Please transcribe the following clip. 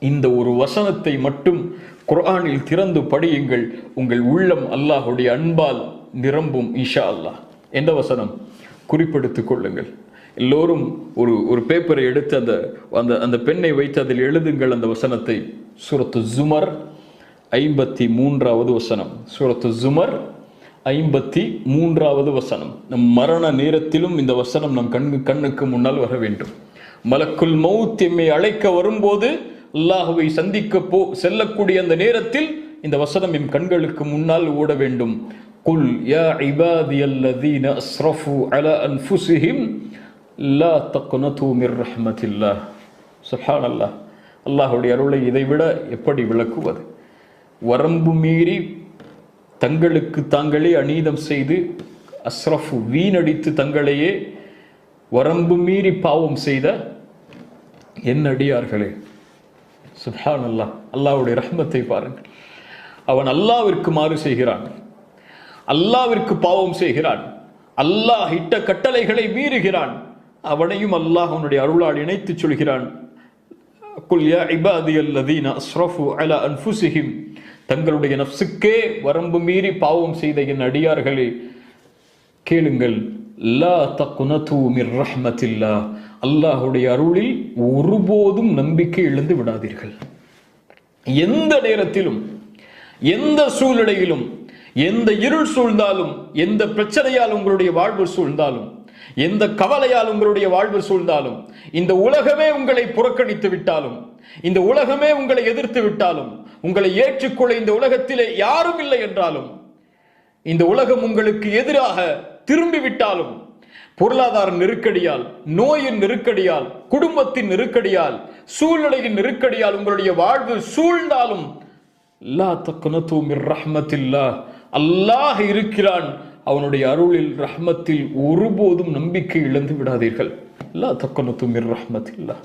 இந்த ஒரு வசனத்தை மட்டும் குர்ஆனில் திறந்து படியுங்கள். உங்கள் உள்ளம் அல்லாஹுடைய அன்பால் நிரம்பும் இஷா அல்லாஹ் எந்த வசனம்? குறிப்பெடுத்து கொள்ளுங்கள். எல்லோரும் ஒரு ஒரு பேப்பரை எடுத்து அந்த அந்த அந்த பெண்ணை வைத்து அதில் எழுதுங்கள் அந்த வசனத்தை. சூரத்து ஜுமர் ஐம்பத்தி மூன்றாவது வசனம். சூரத்து ஜுமர் ஐம்பத்தி மூன்றாவது வசனம். நம் மரண நேரத்திலும் இந்த வசனம் நம் கண்ணு கண்ணுக்கு முன்னால் வர வேண்டும். மலக்குள் மௌத் எம்மை அழைக்க வரும்போது அல்லாஹுவை சந்திக்க போ செல்லக்கூடிய அந்த நேரத்தில் இந்த வசனம் எம் கண்களுக்கு முன்னால் ஓட வேண்டும். குல் யா இபாதி அல்லதீன அஸ்ரஃபு அல அன்ஃபுசிஹிம் லா தூமிர் மிர் ரஹ்மத்தில்லா சுஹான் அல்லாஹ் அல்லாஹுடைய அருளை இதைவிட எப்படி விளக்குவது? வரம்பு மீறி தங்களுக்கு தாங்களே அநீதம் செய்து அஸ்ரஃபு வீணடித்து தங்களையே வரம்பு மீறி பாவம் செய்த என் அடியார்களே. சுப்ஹான் அல்லா அல்லாவுடைய ரஹ்மத்தை பாருங்கள். அவன் அல்லாவிற்கு மாறு செய்கிறான். அல்லாவிற்கு பாவம் செய்கிறான். அல்லாஹ் இட்ட கட்டளைகளை மீறுகிறான். அவனையும் அல்லாஹ் அவனுடைய அருளால் இணைத்து சொல்கிறான். குல் யா இபாதியல்லதீன அஸ்ரஃபு அலா அன்ஃபுசிஹிம் தங்களுடைய நஃப்சுக்கே வரம்பு மீறி பாவம் செய்த என் அடியார்களே கேளுங்கள். லா தக்குனது மிர் ரஹ்மத்தில்லா அல்லாஹுடைய அருளில் ஒருபோதும் நம்பிக்கை இழந்து விடாதீர்கள். எந்த நேரத்திலும் எந்த சூழ்நிலையிலும் எந்த இருள் சூழ்ந்தாலும் எந்த பிரச்சனையால் உங்களுடைய வாழ்வு சூழ்ந்தாலும் எந்த கவலையால் உங்களுடைய வாழ்வு சூழ்ந்தாலும் இந்த உலகமே உங்களை புறக்கணித்து விட்டாலும் இந்த உலகமே உங்களை எதிர்த்து விட்டாலும் உங்களை ஏற்றுக்கொள்ள இந்த உலகத்திலே யாரும் இல்லை என்றாலும் இந்த உலகம் உங்களுக்கு எதிராக திரும்பி விட்டாலும் பொருளாதார நெருக்கடியால் நோயின் நெருக்கடியால் குடும்பத்தின் நெருக்கடியால் சூழ்நிலையின் நெருக்கடியால் உங்களுடைய வாழ்வு சூழ்ந்தாலும் லா தக்குனத்து மிர் ரஹ்மத்தில்லா அல்லாஹ் இருக்கிறான். அவனுடைய அருளில் ரஹ்மத்தில் ஒருபோதும் நம்பிக்கை இழந்து விடாதீர்கள். லா தக்குனத்து மிர் ரஹ்மத்தில்லா